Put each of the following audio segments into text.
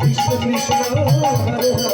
কৃষ্ণ কৃষ্ণ হরে হরে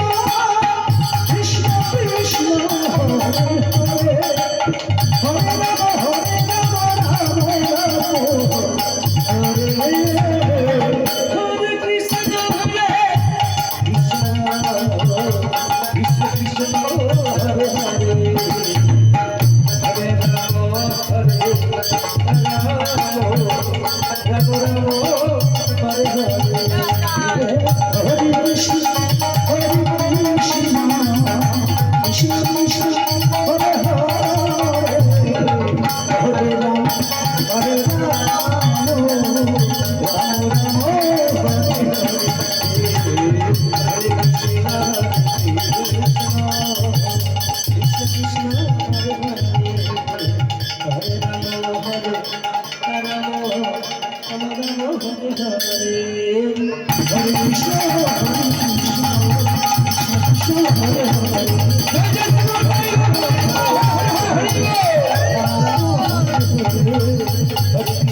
পারে Thank you.